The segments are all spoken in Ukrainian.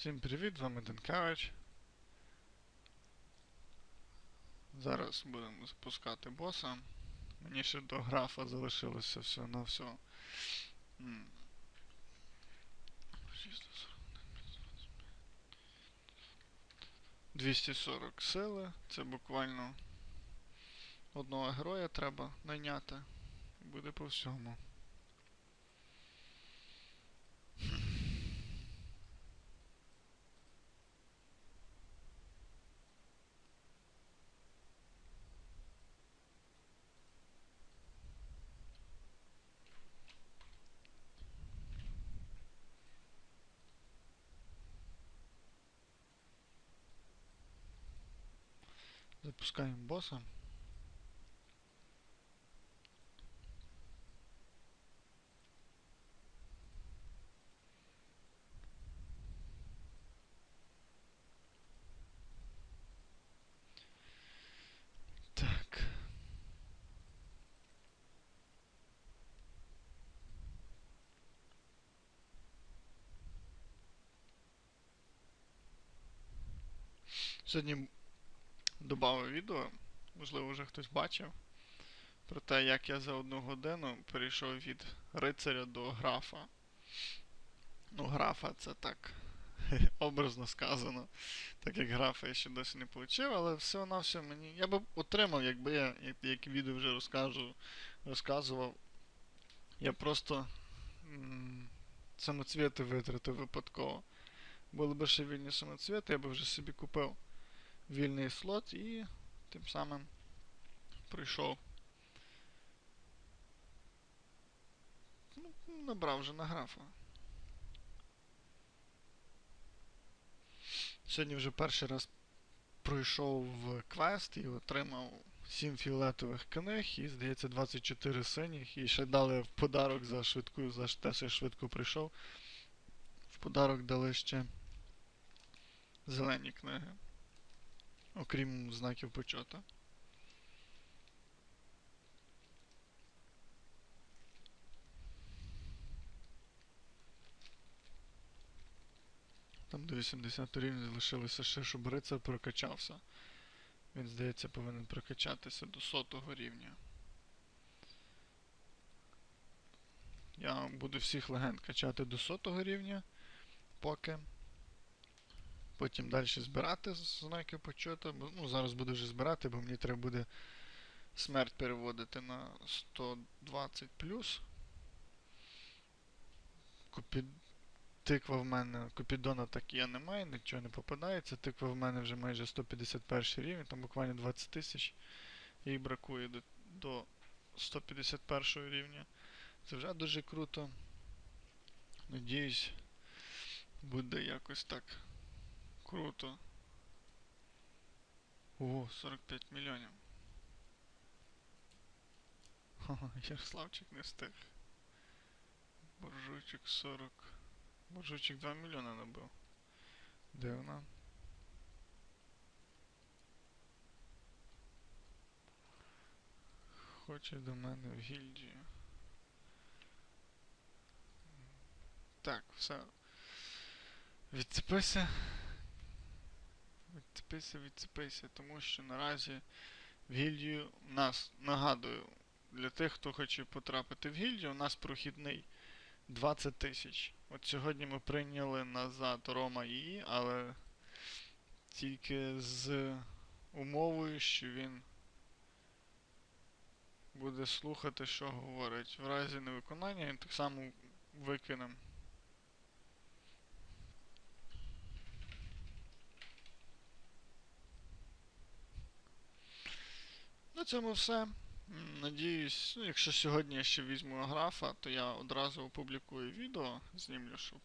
Всім привіт, з вами Денкевич. Зараз будемо запускати боса. Мені ще до графа залишилося все на все. 240 сили, це буквально одного героя треба найняти. Буде по всьому. Запускаємо боса. Так. Сьогодні Добавив відео, можливо, вже хтось бачив, про те, як я за одну годину перейшов від рицаря до графа. Ну, графа це так образно сказано. Так як графа я ще досі не отримав, але все на все мені. Я би отримав, якби я, як, як відео вже розкажу, розказував. Я просто самоцвіти витратив випадково. Були б ще вільні самоцвіти, я би вже собі купив вільний слот і тим самим прийшов. Ну, набрав вже на графа. Сьогодні вже перший раз пройшов в квест і отримав 7 фіолетових книг і, здається, 24 синіх. І ще дали в подарок за швидку, за те, що я швидко прийшов. В подарок дали ще зелені книги окрім знаків почота. Там до 80 рівня залишилося ще, щоб рицар прокачався. Він, здається, повинен прокачатися до сотого рівня. Я буду всіх легенд качати до сотого рівня, поки. Потім далі збирати знаки почету. Ну, зараз буду вже збирати, бо мені треба буде смерть переводити на 120 Купі... Тиква в мене, Купідона так я не маю, нічого не попадається. Тиква в мене вже майже 151 рівень, там буквально 20 тисяч. Їй бракує до, до 151 рівня. Це вже дуже круто. Надіюсь, буде якось так. Круто. О, 45 мільйонів. Ха-ха, Ярославчик не встиг. Боржучик 40. Боржучик 2 мільйона набив. Де вона? Хоче до мене в гільдію. Так, все. Відцепися. Відцепися, відцепися, тому що наразі в гільдію нас нагадую, для тих, хто хоче потрапити в гільдію, у нас прохідний 20 тисяч. От сьогодні ми прийняли назад Рома її, але тільки з умовою, що він буде слухати, що говорить. В разі невиконання він так само викине. Цьому все. Надіюсь, ну, якщо сьогодні я ще візьму графа, то я одразу опублікую відео, знімлю, щоб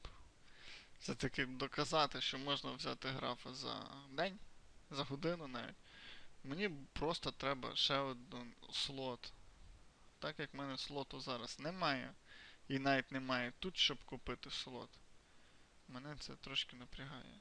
все-таки доказати, що можна взяти графа за день, за годину навіть. Мені просто треба ще один слот. Так як в мене слоту зараз немає, і навіть немає тут, щоб купити слот. Мене це трошки напрягає.